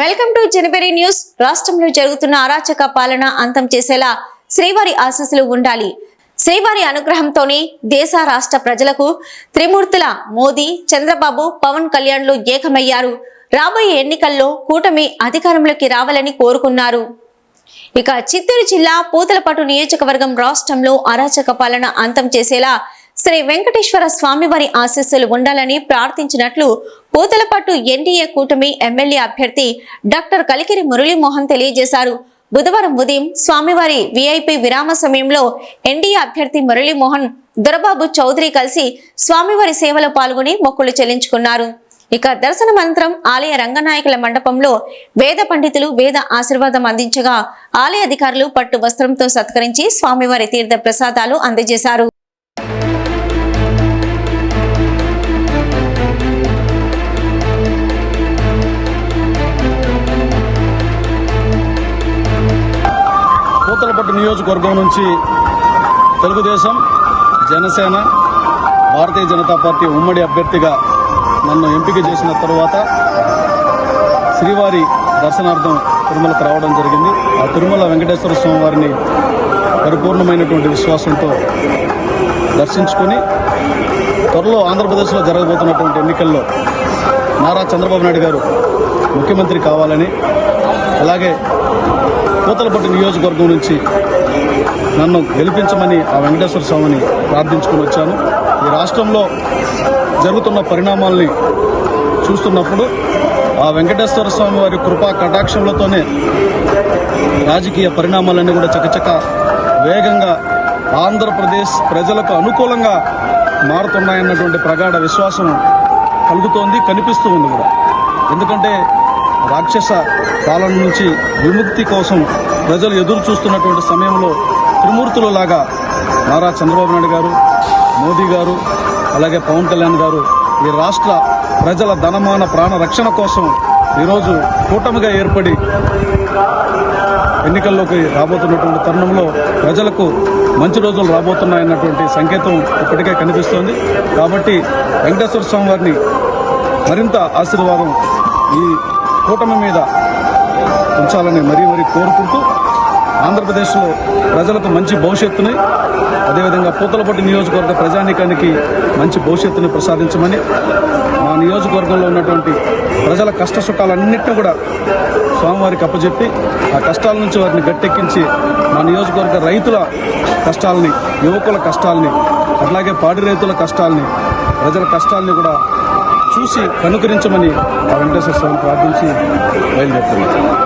Welcome to January news. రాష్ట్రంలో జరుగుతున్న అరాచక పాలన అంతం చేసేలా శ్రీవారి ఆశీస్సులు ఉండాలి. శ్రీవారి అనుగ్రహంతోనే దేశ రాష్ట్ర ప్రజలకు త్రిమూర్తుల మోదీ చంద్రబాబు పవన్ కళ్యాణ్లు ఏకమయ్యారు. రాబోయే ఎన్నికల్లో కూటమి అధికారంలోకి రావాలని కోరుకున్నారు. ఇక చిత్తూరు జిల్లా పూతలపట్టు నియోజకవర్గం రాష్ట్రంలో అరాచక పాలన అంతం చేసేలా శ్రీ వెంకటేశ్వర స్వామివారి ఆశీస్సులు ఉండాలని ప్రార్థించినట్లు పూతలపట్టు ఎన్డీఏ కూటమి ఎమ్మెల్యే అభ్యర్థి డాక్టర్ కలికిరి మురళీమోహన్ తెలియజేశారు. బుధవారం ఉదయం స్వామివారి విఐపి విరామ సమయంలో ఎన్డీఏ అభ్యర్థి మురళీమోహన్ దొరబాబు చౌదరి కలిసి స్వామివారి సేవలో పాల్గొని మొక్కులు చెల్లించుకున్నారు. ఇక దర్శన అనంతరం ఆలయ రంగనాయకుల మండపంలో వేద పండితులు వేద ఆశీర్వాదం అందించగా ఆలయ అధికారులు పట్టు వస్త్రంతో సత్కరించి స్వామివారి తీర్థ ప్రసాదాలు అందజేశారు. పూతలపట్టు నియోజకవర్గం నుంచి తెలుగుదేశం జనసేన భారతీయ జనతా పార్టీ ఉమ్మడి అభ్యర్థిగా నన్ను ఎంపిక చేసిన తరువాత శ్రీవారి దర్శనార్థం తిరుమలకు రావడం జరిగింది. ఆ తిరుమల వెంకటేశ్వర స్వామి వారిని పరిపూర్ణమైనటువంటి విశ్వాసంతో దర్శించుకొని త్వరలో ఆంధ్రప్రదేశ్లో జరగబోతున్నటువంటి ఎన్నికల్లో నారా చంద్రబాబు నాయుడు గారు ముఖ్యమంత్రి కావాలని అలాగే పూతలపట్టు నియోజకవర్గం నుంచి నన్ను గెలిపించమని ఆ వెంకటేశ్వర స్వామిని ప్రార్థించుకుని వచ్చాను. ఈ రాష్ట్రంలో జరుగుతున్న పరిణామాల్ని చూస్తున్నప్పుడు ఆ వెంకటేశ్వర స్వామి వారి కృపా కటాక్షములతోనే రాజకీయ పరిణామాలన్నీ కూడా చకచక వేగంగా ఆంధ్రప్రదేశ్ ప్రజలకు అనుకూలంగా మారుతున్నాయన్నటువంటి ప్రగాఢ విశ్వాసం కలుగుతోంది కనిపిస్తూ ఉంది కూడా. ఎందుకంటే రాక్షస పాలన నుంచి విముక్తి కోసం ప్రజలు ఎదురు చూస్తున్నటువంటి సమయంలో త్రిమూర్తులలాగా నారా చంద్రబాబు నాయుడు గారు మోదీ గారు అలాగే పవన్ కళ్యాణ్ గారు ఈ రాష్ట్ర ప్రజల ధనమాన ప్రాణ రక్షణ కోసం ఈరోజు కూటమిగా ఏర్పడి ఎన్నికల్లోకి రాబోతున్నటువంటి తరుణంలో ప్రజలకు మంచి రోజులు రాబోతున్నాయన్నటువంటి సంకేతం ఇప్పటికే కనిపిస్తోంది. కాబట్టి వెంకటేశ్వర స్వామి వారిని మరింత ఆశీర్వాదం ఈ కూటమి మీద ఉంచాలని మరీ మరీ కోరుకుంటూ ఆంధ్రప్రదేశ్లో ప్రజలకు మంచి భవిష్యత్తుని అదేవిధంగా పూతలపట్టు నియోజకవర్గ ప్రజానీకానికి మంచి భవిష్యత్తుని ప్రసాదించమని మా నియోజకవర్గంలో ఉన్నటువంటి ప్రజల కష్ట సుఖాలన్నింటినీ కూడా స్వామివారికి అప్పచెప్పి ఆ కష్టాల నుంచి వారిని గట్టెక్కించి మా నియోజకవర్గ రైతుల కష్టాలని యువకుల కష్టాలని అట్లాగే పాడి రైతుల కష్టాలని ప్రజల కష్టాలని కూడా చూసి కనుకరించమని ఆ వెంకటేశ్వర స్వామి ప్రార్థించి బయలుదేరుతున్నాం.